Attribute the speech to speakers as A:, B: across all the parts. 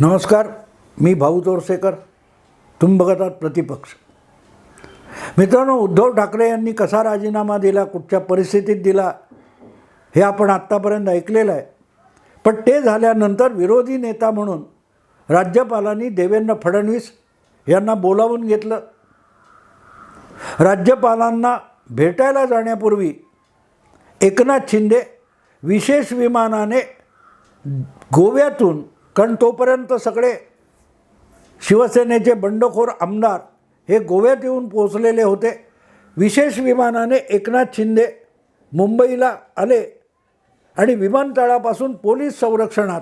A: नमस्कार मी भाऊ तोरसेकर तुम्ही बघत आहात प्रतिपक्ष. मित्रांनो उद्धव ठाकरे यांनी कसा राजीनामा दिला कुठच्या परिस्थितीत दिला हे आपण आत्तापर्यंत ऐकलेलं आहे. पण ते झाल्यानंतर विरोधी नेता म्हणून राज्यपालांनी देवेंद्र फडणवीस यांना बोलावून घेतलं. राज्यपालांना भेटायला जाण्यापूर्वी एकनाथ शिंदे विशेष विमानाने गोव्यातून कारण तोपर्यंत सगळे शिवसेनेचे बंडखोर आमदार हे गोव्यात येऊन पोहोचलेले होते. विशेष विमानाने एकनाथ शिंदे मुंबईला आले आणि विमानतळापासून पोलीस संरक्षणात.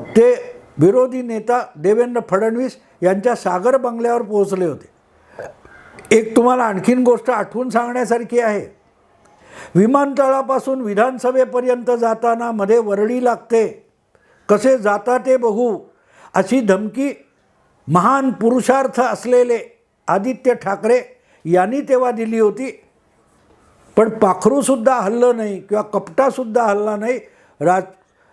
A: ते विरोधी नेता देवेंद्र फडणवीस यांच्या सागर बंगल्यावर पोहोचले होते. एक तुम्हाला आणखीन गोष्ट आठवून सांगण्यासारखी आहे. विमानतळापासून विधानसभेपर्यंत जाताना मध्ये वरडी लागते. कसे जाता ते बघू. अशी धमकी महान पुरुषार्थ असलेले आदित्य ठाकरे यांनी तेव्हा दिली होती. पण पाखरूसुद्धा हल्लं नाही किंवा कपटासुद्धा हल्ला नाही. राज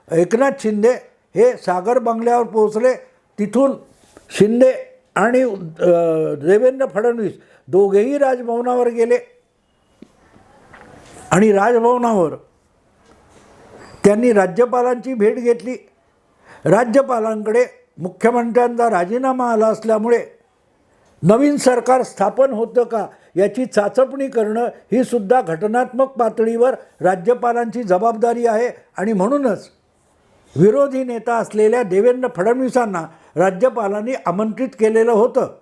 A: एकनाथ शिंदे हे सागर बंगल्यावर पोहोचले. तिथून शिंदे आणि देवेंद्र फडणवीस दोघेही राजभवनावर गेले. आणि राजभवनावर त्यांनी राज्यपालांची भेट घेतली. राज्यपालांकडे मुख्यमंत्र्यांचा राजीनामा आला असल्यामुळे नवीन सरकार स्थापन होतं का याची चाचपणी करणं ही सुद्धा घटनात्मक पातळीवर राज्यपालांची जबाबदारी आहे. आणि म्हणूनच विरोधी नेता असलेल्या देवेंद्र फडणवीसांना राज्यपालांनी आमंत्रित केलेलं होतं.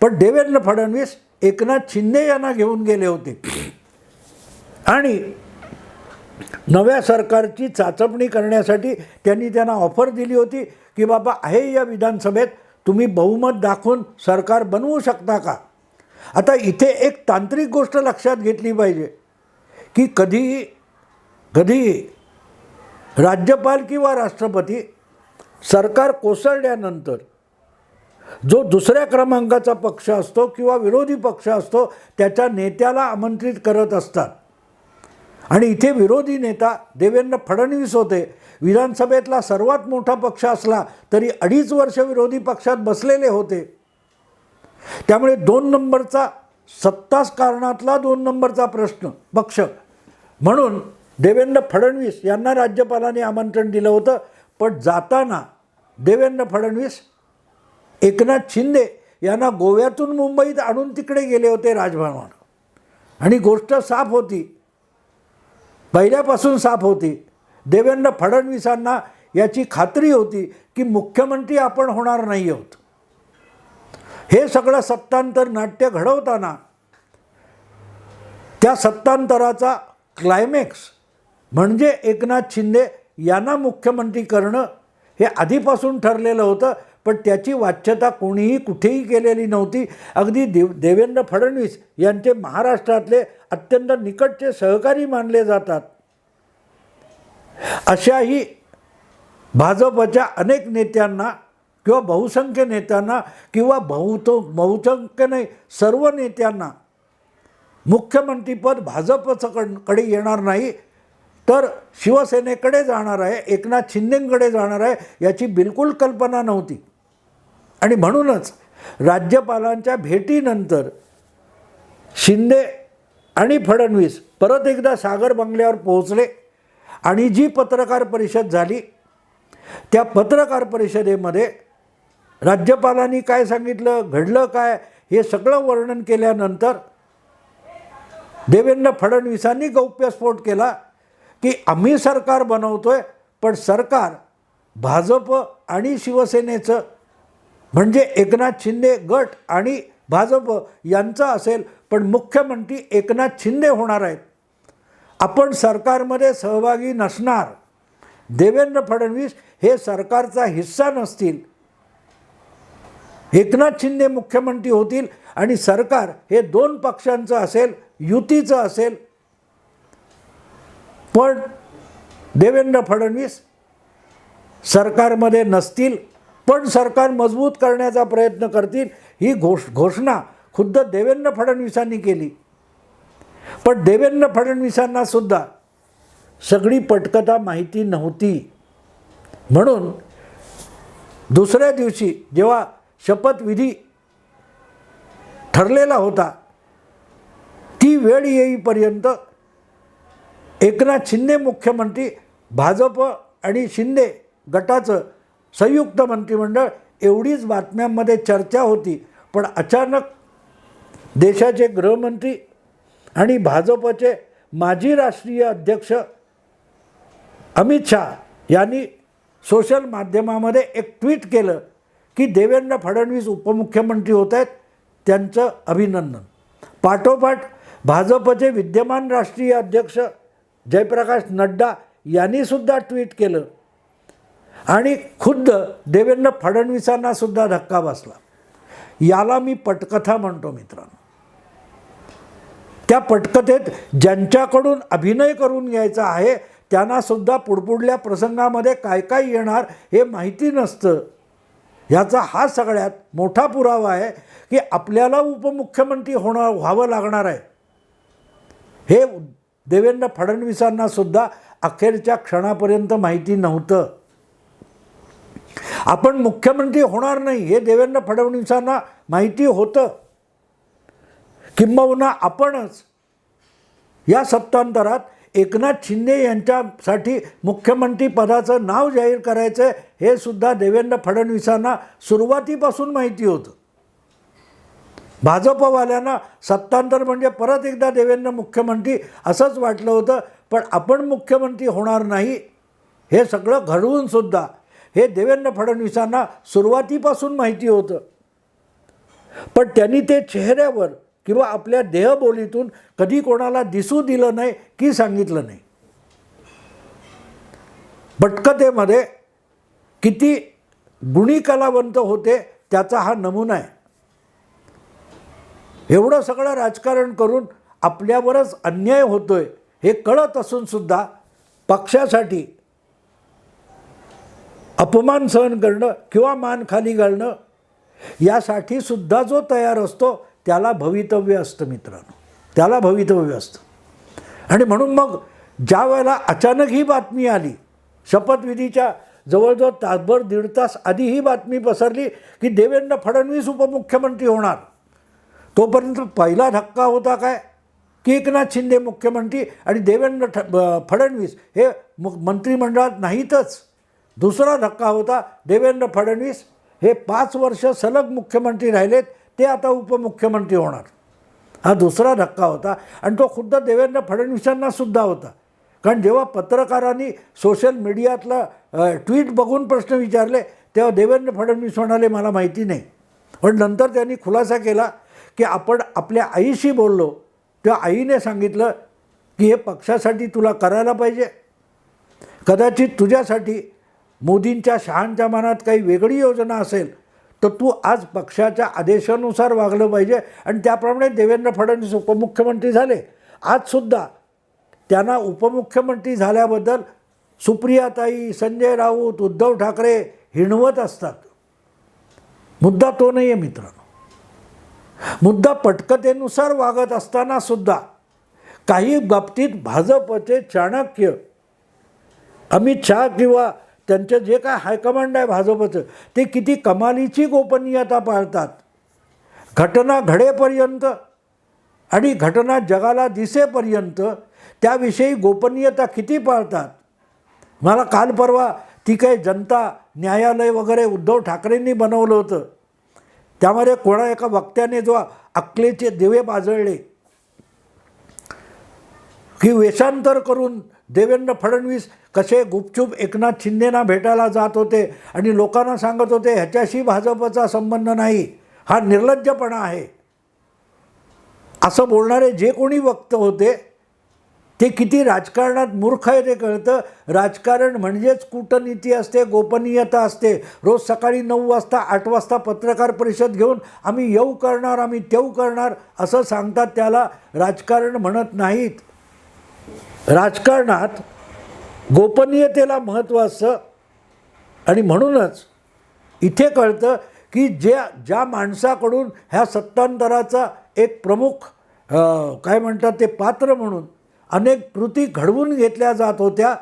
A: पण देवेंद्र फडणवीस एकनाथ शिंदे यांना घेऊन गेले होते. आणि नव्या सरकारची चाचपणी करण्यासाठी त्यांनी त्यांना ऑफर दिली होती की बाबा आहे या विधानसभेत तुम्ही बहुमत दाखवून सरकार बनवू शकता का? आता इथे एक तांत्रिक गोष्ट लक्षात घेतली पाहिजे की कधीही कधीही राज्यपाल किंवा राष्ट्रपती सरकार कोसळल्यानंतर जो दुसऱ्या क्रमांकाचा पक्ष असतो किंवा विरोधी पक्ष असतो त्याच्या नेत्याला आमंत्रित करत असतात. आणि इथे विरोधी नेता देवेंद्र फडणवीस होते. विधानसभेतला सर्वात मोठा पक्ष असला तरी अडीच वर्ष विरोधी पक्षात बसलेले होते. त्यामुळे दोन नंबरचा सत्ताच कारणातला दोन नंबरचा प्रश्न पक्ष. म्हणून देवेंद्र फडणवीस यांना राज्यपालाने आमंत्रण दिलं होतं. पण जाताना देवेंद्र फडणवीस एकनाथ शिंदे यांना गोव्यातून मुंबईत आणून तिकडे गेले होते राजभवन. आणि गोष्ट साफ होती पहिल्यापासून साफ होती. देवेंद्र फडणवीसांना याची खात्री होती की मुख्यमंत्री आपण होणार नाही आहोत. हे सगळं सत्तांतर नाट्य घडवताना त्या सत्तांतराचा क्लायमॅक्स म्हणजे एकनाथ शिंदे यांना मुख्यमंत्री करणं हे आधीपासून ठरलेलं होतं. पण त्याची वाच्यता कोणीही कुठेही केलेली नव्हती. अगदी देव देवेंद्र फडणवीस यांचे महाराष्ट्रातले अत्यंत निकटचे सहकारी मानले जातात. अशाही भाजपच्या अनेक नेत्यांना किंवा बहुसंख्य नेत्यांना किंवा बहुतो बहुसंख्य नाही सर्व नेत्यांना मुख्यमंत्रीपद भाजपचं कडकडे येणार नाही तर शिवसेनेकडे जाणार आहे एकनाथ शिंदेकडे जाणार आहे याची बिलकुल कल्पना नव्हती. आणि म्हणूनच राज्यपालांच्या भेटीनंतर शिंदे आणि फडणवीस परत एकदा सागर बंगल्यावर पोहोचले आणि जी पत्रकार परिषद झाली त्या पत्रकार परिषदेमध्ये राज्यपालांनी काय सांगितलं घडलं काय हे सगळं वर्णन केल्यानंतर देवेंद्र फडणवीसांनी गौप्यस्फोट केला की आम्ही सरकार बनवतोय पण सरकार भाजप आणि शिवसेनेचं म्हणजे एकनाथ शिंदे गट आणि भाजप यांचं असेल पण मुख्यमंत्री एकनाथ शिंदे होणार आहेत. आपण सरकारमध्ये सहभागी नसणार. देवेंद्र फडणवीस हे सरकारचा हिस्सा नसतील. एकनाथ शिंदे मुख्यमंत्री होतील आणि सरकार हे दोन पक्षांचं असेल युतीचं असेल. पण देवेंद्र फडणवीस सरकारमध्ये नसतील. पण सरकार मजबूत करण्याचा प्रयत्न करतील ही घोष घोषणा खुद्द देवेंद्र फडणवीसांनी केली. पण देवेंद्र फडणवीसांना सुद्धा सगळी पटकथा माहिती नव्हती. म्हणून दुसऱ्या दिवशी जेव्हा शपथविधी ठरलेला होता ती वेळ येईपर्यंत एकनाथ शिंदे मुख्यमंत्री भाजप आणि शिंदे गटाचं संयुक्त मंत्रिमंडळ एवढीच बातम्यांमध्ये चर्चा होती पण अचानक देशाचे गृहमंत्री आणि भाजपचे माजी राष्ट्रीय अध्यक्ष अमित शहा यांनी सोशल माध्यमामध्ये एक ट्विट केलं की देवेंद्र फडणवीस उपमुख्यमंत्री होत आहेत त्यांचं अभिनंदन. पाठोपाठ भाजपचे विद्यमान राष्ट्रीय अध्यक्ष जयप्रकाश नड्डा यांनीसुद्धा ट्विट केलं आणि खुद्द देवेंद्र फडणवीसांना सुद्धा धक्का बसला. याला मी पटकथा म्हणतो मित्रांनो. त्या पटकथेत ज्यांच्याकडून अभिनय करून घ्यायचा आहे त्यांना सुद्धा पुढपुढल्या प्रसंगामध्ये काय काय येणार हे माहिती नसतं. ह्याचा हा सगळ्यात मोठा पुरावा आहे की आपल्याला उपमुख्यमंत्री होणार व्हावं लागणार आहे. हे देवेंद्र फडणवीसांना सुद्धा अखेरच्या क्षणापर्यंत माहिती नव्हतं. आपण मुख्यमंत्री होणार नाही हे देवेंद्र फडणवीसांना माहिती होतं. किंबहुना आपणच या सत्तांतरात एकनाथ शिंदे यांच्यासाठी मुख्यमंत्री पदाचं नाव जाहीर करायचं हे सुद्धा देवेंद्र फडणवीसांना सुरुवातीपासून माहिती होतं. भाजपवाल्यांना सत्तांतर म्हणजे परत एकदा देवेंद्र मुख्यमंत्री असंच वाटलं होतं पण आपण मुख्यमंत्री होणार नाही हे सगळं घडवून सुद्धा हे देवेंद्र फडणवीसांना सुरुवातीपासून माहिती होतं. पण त्यांनी ते चेहऱ्यावर किंवा आपल्या देहबोलीतून कधी कोणाला दिसू दिलं नाही की सांगितलं नाही. पटकथेमध्ये किती गुणी कलावंत होते त्याचा हा नमुना आहे. एवढं सगळं राजकारण करून आपल्यावरच अन्याय होतोय हे कळत असून सुद्धा पक्षासाठी अपमान सहन करणं किंवा मान खाली घालणं यासाठी सुद्धा जो तयार असतो त्याला भवितव्य असतं मित्रांनो. त्याला भवितव्य असतं. आणि म्हणून मग ज्या वेळेला अचानक ही बातमी आली शपथविधीच्या जवळजवळ तासभर दीड तास आधी ही बातमी पसरली की देवेंद्र फडणवीस उपमुख्यमंत्री होणार. तोपर्यंत पहिला धक्का होता काय? की एकनाथ शिंदे मुख्यमंत्री आणि देवेंद्र ठ फडणवीस हे मु मंत्रिमंडळात नाहीतच. दुसरा धक्का होता देवेंद्र फडणवीस. हे पाच वर्ष सलग मुख्यमंत्री राहिलेत ते आता उपमुख्यमंत्री होणार. हा दुसरा धक्का होता आणि तो खुद्द देवेंद्र फडणवीसांनासुद्धा होता. कारण जेव्हा पत्रकारांनी सोशल मीडियातलं ट्विट बघून प्रश्न विचारले तेव्हा देवेंद्र फडणवीस म्हणाले मला माहिती नाही. पण नंतर त्यांनी खुलासा केला की आपण आपल्या आईशी बोललो. तेव्हा आईने सांगितलं की हे पक्षासाठी तुला करायला पाहिजे. कदाचित तुझ्यासाठी मोदींच्या शहांच्या मनात काही वेगळी योजना असेल तर तू आज पक्षाच्या आदेशानुसार वागलं पाहिजे. आणि त्याप्रमाणे देवेंद्र फडणवीस उपमुख्यमंत्री झाले. आजसुद्धा त्यांना उपमुख्यमंत्री झाल्याबद्दल सुप्रियाताई संजय राऊत उद्धव ठाकरे हिणवत असतात. मुद्दा तो नाही आहे मित्रांनो. मुद्दा पटकथेनुसार वागत असताना सुद्धा काही बाबतीत भाजपचे चाणक्य अमित शहा किंवा त्यांचं जे काय हायकमांड आहे भाजपचं ते किती कमालीची गोपनीयता पाळतात. घटना घडेपर्यंत आणि घटना जगाला दिसेपर्यंत त्याविषयी गोपनीयता किती पाळतात. मला काल परवा ती काही जनता न्यायालय वगैरे उद्धव ठाकरेंनी बनवलं होतं. त्यामध्ये कोणा एका वक्त्याने जो अक्कलेचे दिवे बाजळले. की वेषांतर करून देवेंद्र फडणवीस कसे गुपचूप एकनाथ शिंदेना भेटायला जात होते आणि लोकांना सांगत होते ह्याच्याशी भाजपचा संबंध नाही. हा निर्लज्जपणा आहे. असं बोलणारे जे कोणी वक्त होते ते किती राजकारणात मूर्ख आहे ते कळतं. राजकारण म्हणजेच कूटनीती असते गोपनीयता असते. रोज सकाळी नऊ वाजता आठ वाजता पत्रकार परिषद घेऊन आम्ही येऊ करणार आम्ही तेऊ करणार असं सांगतात त्याला. राजकारण म्हणत नाहीत. राजकारणात गोपनीयतेला महत्त्व असतं. आणि म्हणूनच इथे कळतं की ज्या ज्या माणसाकडून ह्या सत्तांतराचा एक प्रमुख काय म्हणतात ते पात्र म्हणून अनेक कृती घडवून घेतल्या जात होत्या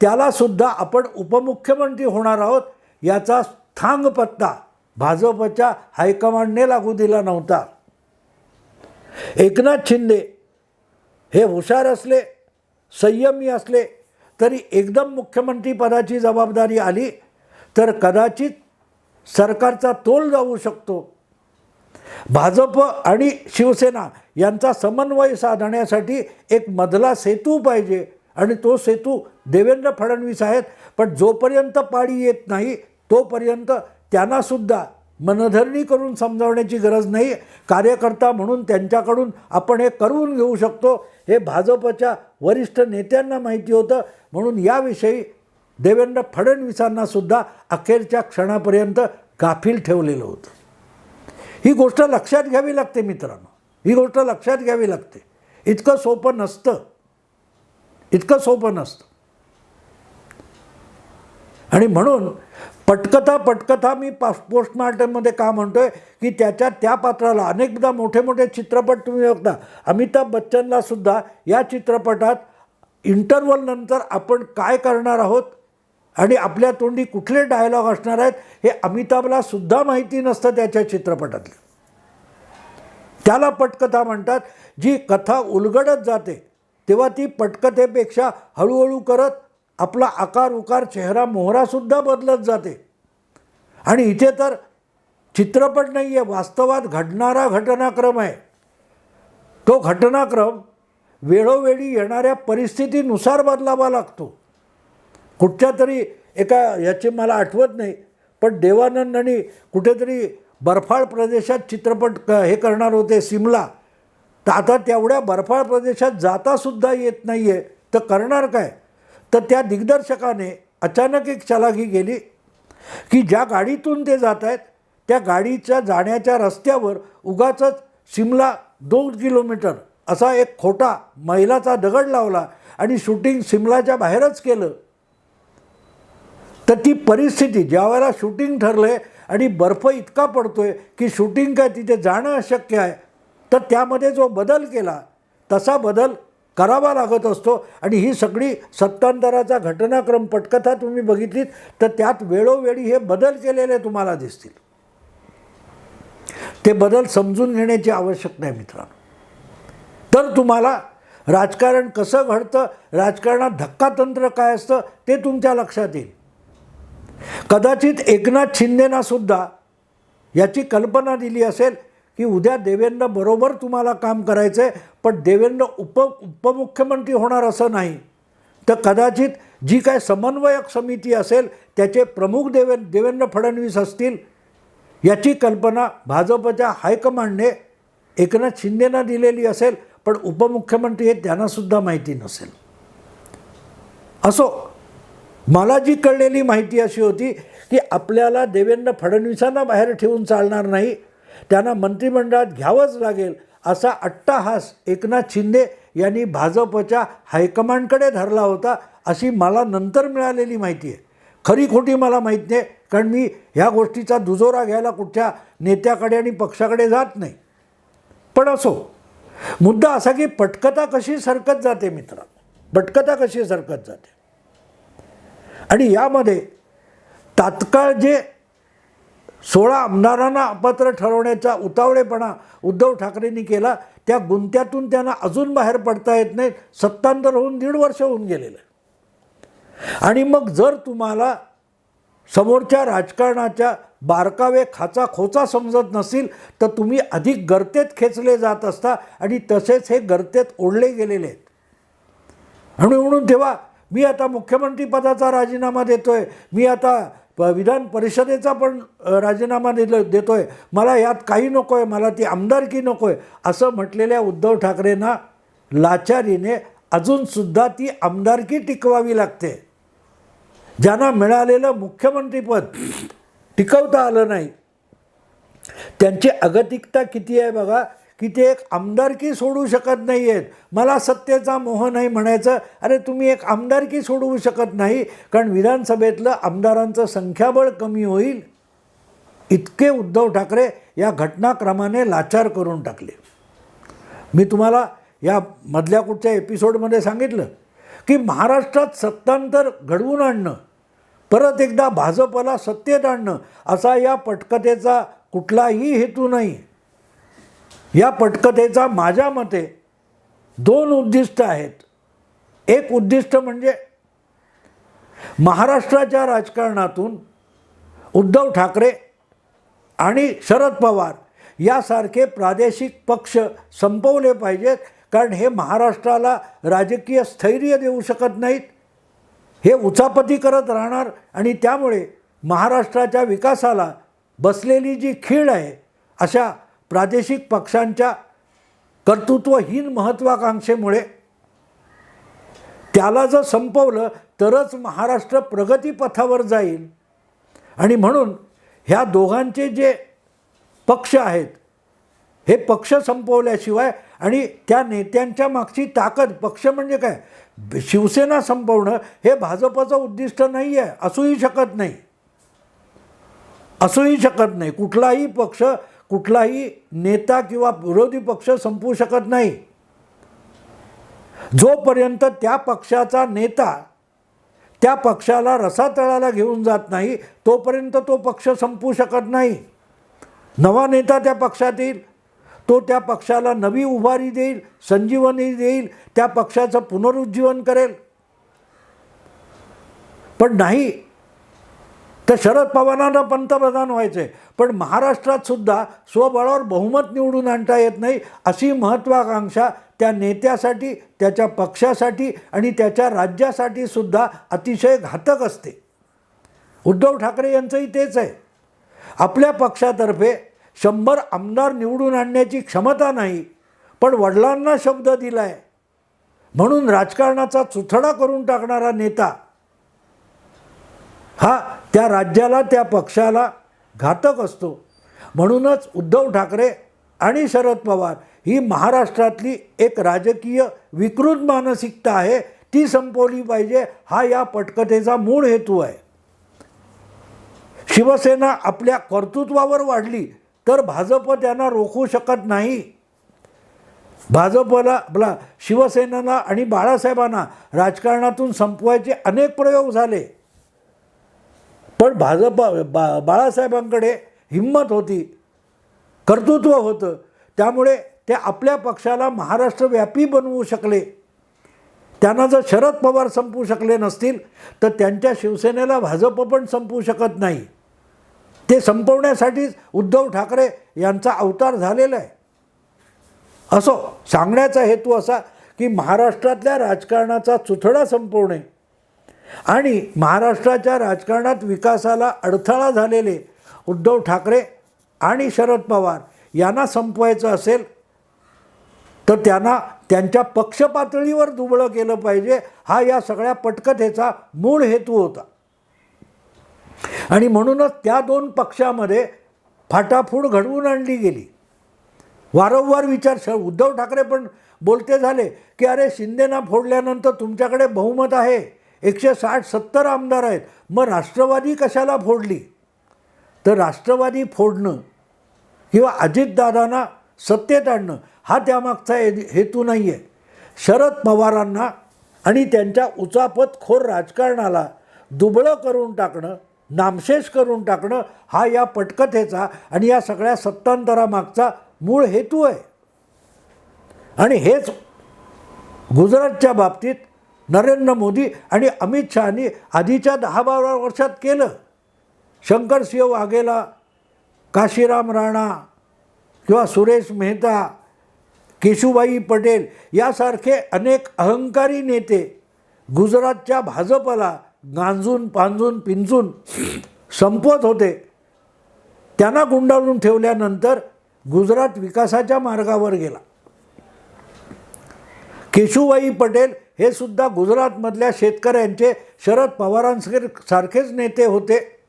A: त्यालासुद्धा आपण उपमुख्यमंत्री होणार आहोत याचा थांग पत्ता भाजपच्या हायकमांडने लागू दिला नव्हता. एकनाथ शिंदे हे हुशार असले संयमी असले तरी एकदम मुख्यमंत्रीपदाची जबाबदारी आली तर कदाचित सरकारचा तोल जाऊ शकतो. भाजप आणि शिवसेना यांचा समन्वय साधण्यासाठी एक मधला सेतू पाहिजे आणि तो सेतू देवेंद्र फडणवीस आहेत पण जोपर्यंत पाळी येत नाही तोपर्यंत त्यांनासुद्धा मनधरणी करून समजावण्याची गरज नाही. कार्यकर्ता म्हणून त्यांच्याकडून आपण हे करून घेऊ शकतो. हे भाजपच्या वरिष्ठ नेत्यांना माहिती होतं. म्हणून याविषयी देवेंद्र फडणवीसांना सुद्धा अखेरच्या क्षणापर्यंत गाफील ठेवलेलं होतं. ही गोष्ट लक्षात घ्यावी लागते मित्रांनो. ही गोष्ट लक्षात घ्यावी लागते. इतकं सोपं नसतं. इतकं सोपं नसतं. आणि म्हणून पटकथा पटकथा मी पा पोस्टमार्टममध्ये का आहे की त्याच्या त्या पात्राला अनेकदा मोठे मोठे चित्रपट तुम्ही बघता. अमिताभ बच्चनला सुद्धा या चित्रपटात इंटरवलनंतर आपण काय करणार आहोत? आणि आपल्या तोंडी कुठले डायलॉग असणार आहेत? हे अमिताभला सुद्धा माहिती नसतं त्याच्या चित्रपटातलं. त्याला पटकथा म्हणतात. जी कथा उलगडत जाते तेव्हा ती पटकथेपेक्षा हळूहळू करत आपला आकार उकार चेहरा मोहरासुद्धा बदलत जाते. आणि इथे तर चित्रपट नाही आहे वास्तवात घडणारा घटनाक्रम आहे. तो घटनाक्रम वेळोवेळी येणाऱ्या परिस्थितीनुसार बदलावा लागतो. कुठच्या तरी एका याची मला आठवत नाही पण देवानंद आणि कुठेतरी बर्फाळ प्रदेशात चित्रपट क हे करणार होते सिमला. तर आता तेवढ्या बर्फाळ प्रदेशात जातासुद्धा येत नाही आहे तर करणार काय? तर त्या दिग्दर्शकाने अचानक एक चलाखी गेली की ज्या गाडीतून ते जात आहेत त्या गाडीच्या जाण्याच्या रस्त्यावर उगाच सिमला दोन किलोमीटर असा एक खोटा मैलाचा दगड लावला आणि शूटिंग सिमलाच्या बाहेरच केलं. तर ती परिस्थिती ज्या वेळेला शूटिंग ठरलं आहे आणि बर्फ इतका पडतो आहे की शूटिंग काय तिथे जाणं अशक्य आहे तर त्यामध्ये जो बदल केला तसा बदल करावा लागत असतो. आणि ही सगळी सत्तांतराचा घटनाक्रम पटकथा तुम्ही बघितलीत तर त्यात वेळोवेळी हे बदल केलेले तुम्हाला दिसतील. ते बदल समजून घेण्याची आवश्यकता आहे मित्रांनो. तर तुम्हाला राजकारण कसं घडतं राजकारणात धक्कातंत्र काय असतं ते तुमच्या लक्षात येईल. कदाचित एकनाथ शिंदेना सुद्धा याची कल्पना दिली असेल की उद्या देवेंद्र बरोबर तुम्हाला काम करायचं आहे पण देवेंद्र उप उपमुख्यमंत्री होणार असं नाही. तर कदाचित जी काय समन्वयक समिती असेल त्याचे प्रमुख देवे देवेंद्र फडणवीस असतील याची कल्पना भाजपच्या हायकमांडने एकनाथ शिंदेना दिलेली असेल पण उपमुख्यमंत्री हे त्यांनासुद्धा माहिती नसेल. असो मला जी कळलेली माहिती अशी होती की आपल्याला देवेंद्र फडणवीसांना बाहेर ठेवून चालणार नाही त्यांना मंत्रिमंडळात घ्यावंच लागेल असा अट्टाहास एकनाथ शिंदे यांनी भाजपच्या हायकमांडकडे धरला होता अशी मला नंतर मिळालेली माहिती आहे. खरी खोटी मला माहीत नाही कारण मी ह्या गोष्टीचा दुजोरा घ्यायला कुठच्या नेत्याकडे आणि पक्षाकडे जात नाही. पण असो मुद्दा असा की पटकथा कशी सरकत जाते मित्र? पटकथा कशी सरकत जाते? आणि यामध्ये तात्काळ जे सोळा आमदारांना अपात्र ठरवण्याचा उतावळेपणा उद्धव ठाकरेंनी केला. त्या गुंत्यातून त्यांना अजून बाहेर पडता येत नाही सत्तांतर होऊन दीड वर्ष होऊन गेलेलं आणि मग जर तुम्हाला समोरच्या राजकारणाच्या बारकावे खाचा खोचा समजत नसेल तर तुम्ही अधिक गर्तेत खेचले जात असता आणि तसेच हे गर्तेत ओढले गेलेले आहेत. आणि म्हणून तेव्हा मी आता मुख्यमंत्रीपदाचा राजीनामा देतो आहे मी आता विधान परिषदेचा पण राजीनामा दिलं देतोय. मला यात काही नको आहे मला ती आमदारकी नको आहे असं म्हटलेल्या उद्धव ठाकरेंना लाचारीने अजूनसुद्धा ती आमदारकी टिकवावी लागते. ज्यांना मिळालेलं मुख्यमंत्रीपद टिकवता आलं नाही. त्यांची अगतिकता किती आहे बघा? की ते एक आमदारकी सोडू शकत नाही आहेत मला सत्तेचा मोह नाही म्हणायचं. अरे तुम्ही एक आमदारकी सोडवू शकत नाही कारण विधानसभेतलं आमदारांचं संख्याबळ कमी होईल. इतके उद्धव ठाकरे या घटनाक्रमाने लाचार करून टाकले. मी तुम्हाला या मधल्या कुठच्या एपिसोडमध्ये सांगितलं की महाराष्ट्रात सत्तांतर घडवून आणणं परत एकदा भाजपला सत्तेत आणणं असा या पटकथेचा कुठलाही हेतू नाही. या पटकथेचा माझ्या मते दोन उद्दिष्ट आहेत. एक उद्दिष्ट म्हणजे महाराष्ट्राच्या राजकारणातून उद्धव ठाकरे आणि शरद पवार यासारखे प्रादेशिक पक्ष संपवले पाहिजेत कारण हे महाराष्ट्राला राजकीय स्थैर्य देऊ शकत नाहीत. हे उचापती करत राहणार आणि त्यामुळे महाराष्ट्राच्या विकासाला बसलेली जी खीळ आहे अशा प्रादेशिक पक्षांच्या कर्तृत्वहीन महत्त्वाकांक्षेमुळे त्याला जर संपवलं तरच महाराष्ट्र प्रगतीपथावर जाईल. आणि म्हणून ह्या दोघांचे जे पक्ष आहेत हे पक्ष संपवल्याशिवाय आणि त्या नेत्यांच्या मागची ताकद पक्ष म्हणजे काय? शिवसेना संपवणं हे भाजपचं उद्दिष्ट नाही आहे असूही शकत नाही. असूही शकत नाही. कुठलाही पक्ष कुठलाही नेता किंवा विरोधी पक्ष संपवू शकत नाही. जोपर्यंत त्या पक्षाचा नेता त्या पक्षाला रसातळाला घेऊन जात नाही तोपर्यंत तो पक्ष संपू शकत नाही. नवा नेता त्या पक्षात येईल. तो त्या पक्षाला नवी उभारी देईल संजीवनी देईल त्या पक्षाचं पुनरुज्जीवन करेल. पण नाही तर शरद पवारांना पंतप्रधान व्हायचं. आहे पण महाराष्ट्रात सुद्धा स्वबळावर बहुमत निवडून आणता येत नाही अशी महत्त्वाकांक्षा त्या नेत्यासाठी त्याच्या पक्षासाठी आणि त्याच्या राज्यासाठी सुद्धा अतिशय घातक असते. उद्धव ठाकरे यांचंही तेच आहे. आपल्या पक्षातर्फे शंभर आमदार निवडून आणण्याची क्षमता नाही पण वडिलांना शब्द दिला आहे म्हणून राजकारणाचा चुथडा करून टाकणारा नेता हा त्या राज्याला त्या पक्षाला घातक असतो. म्हणूनच उद्धव ठाकरे आणि शरद पवार ही महाराष्ट्रातली एक राजकीय विकृत मानसिकता आहे ती संपवली पाहिजे. हा या पटकथेचा मूळ हेतू आहे. शिवसेना आपल्या कर्तृत्वावर वाढली तर भाजप त्यांना रोखू शकत नाही. भाजपला आपला शिवसेनेला आणि बाळासाहेबांना राजकारणातून संपवायचे अनेक प्रयोग झाले. पण भाजप बा बाळासाहेबांकडे हिंमत होती. कर्तृत्व होतं. त्यामुळे ते आपल्या पक्षाला महाराष्ट्रव्यापी बनवू शकले. त्यांना जर शरद पवार संपू शकले नसतील तर त्यांच्या शिवसेनेला भाजप पण संपू शकत नाही. ते संपवण्यासाठीच उद्धव ठाकरे यांचा अवतार झालेला आहे. असो सांगण्याचा हेतू असा की महाराष्ट्रातल्या राजकारणाचा चुथडा संपवणे आणि महाराष्ट्राच्या राजकारणात विकासाला अडथळा झालेले उद्धव ठाकरे आणि शरद पवार यांना संपवायचं असेल तर त्यांना त्यांच्या पक्षपातळीवर दुबळं केलं पाहिजे. हा या सगळ्या पटकथेचा मूळ हेतू होता. आणि म्हणूनच त्या दोन पक्षामध्ये फाटाफूड घडवून आणली गेली. वारंवार विचार श उद्धव ठाकरे पण बोलते झाले की अरे शिंदेना फोडल्यानंतर तुमच्याकडे बहुमत आहे. एकशे साठ सत्तर आमदार आहेत. मग राष्ट्रवादी कशाला फोडली? तर राष्ट्रवादी फोडणं किंवा अजितदादांना सत्तेत आणणं हा त्यामागचा हे हेतू नाही आहे शरद पवारांना आणि त्यांच्या उचापतखोर राजकारणाला दुबळं करून टाकणं नामशेष करून टाकणं हा या पटकथेचा आणि या सगळ्या सत्तांतरामागचा मूळ हेतू आहे. आणि हेच गुजरातच्या बाबतीत नरेंद्र मोदी आणि अमित शहानी आधीच्या दहा बारा वर्षात केलं. शंकरसिंह वाघेला काशीराम राणा किंवा सुरेश मेहता केशुबाई पटेल यासारखे अनेक अहंकारी नेते गुजरातच्या भाजपला गांजून पांजून पिंजून संपवत होते. त्यांना गुंडाळून ठेवल्यानंतर गुजरात विकासाच्या मार्गावर गेला. केशुबाई पटेल हे सुद्धा गुजरातमधल्या शेतकऱ्यांचे शरद पवारांसारखेच सारखेच नेते होते.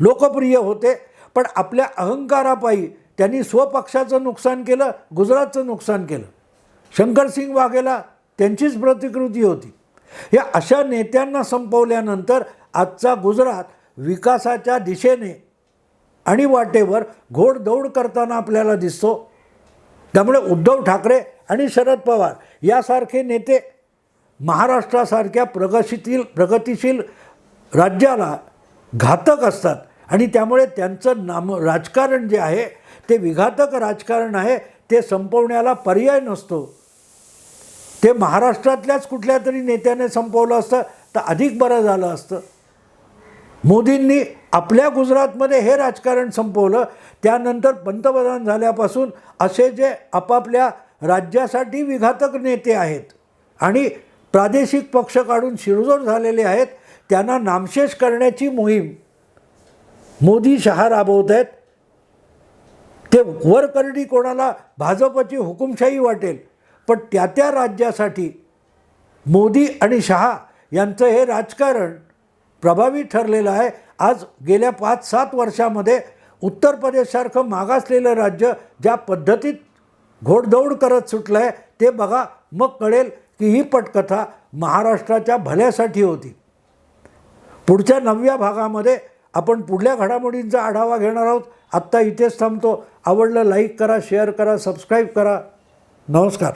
A: लोकप्रिय होते. पण आपल्या अहंकारापायी त्यांनी स्वपक्षाचं नुकसान केलं गुजरातचं नुकसान केलं. शंकरसिंग वाघेला त्यांचीच प्रतिकृती होती. या अशा नेत्यांना संपवल्यानंतर आजचा गुजरात विकासाच्या दिशेने आणि वाटेवर घोडदौड करताना आपल्याला दिसतो. त्यामुळे उद्धव ठाकरे आणि शरद पवार यासारखे नेते महाराष्ट्रासारख्या प्रगतीशील प्रगतिशील राज्याला घातक असतात. आणि त्यामुळे त्यांचं नाम राजकारण जे आहे ते विघातक राजकारण आहे ते संपवण्याला पर्याय नसतो. ते महाराष्ट्रातल्याच कुठल्या तरी नेत्याने संपवलं असतं तर अधिक बरं झालं असतं. मोदींनी आपल्या गुजरातमध्ये हे राजकारण संपवलं त्यानंतर पंतप्रधान झाल्यापासून असे जे आपापल्या राज्यासाठी विघातक नेते आहेत आणि प्रादेशिक पक्ष काढून शिरजोड झालेले आहेत त्यांना नामशेष करण्याची मोहीम मोदी शहा राबवत आहेत ते वरकरणी कोणाला भाजपची हुकुमशाही वाटेल पण त्या त्या राज्यासाठी मोदी आणि शहा यांचं हे राजकारण प्रभावी ठरलेलं आहे. आज गेल्या पाच सात वर्षामध्ये उत्तर प्रदेशसारखं मागासलेलं राज्य ज्या पद्धतीत घोडदौड करत सुटलं आहे ते बघा मग कळेल की ही पटकथा महाराष्ट्राच्या भल्यासाठी होती. पुढच्या नवव्या भागामध्ये आपण पुढल्या घडामोडींचा आढावा घेणार आहोत. आत्ता इथेच थांबतो. आवडलं लाईक करा शेअर करा सबस्क्राईब करा. नमस्कार.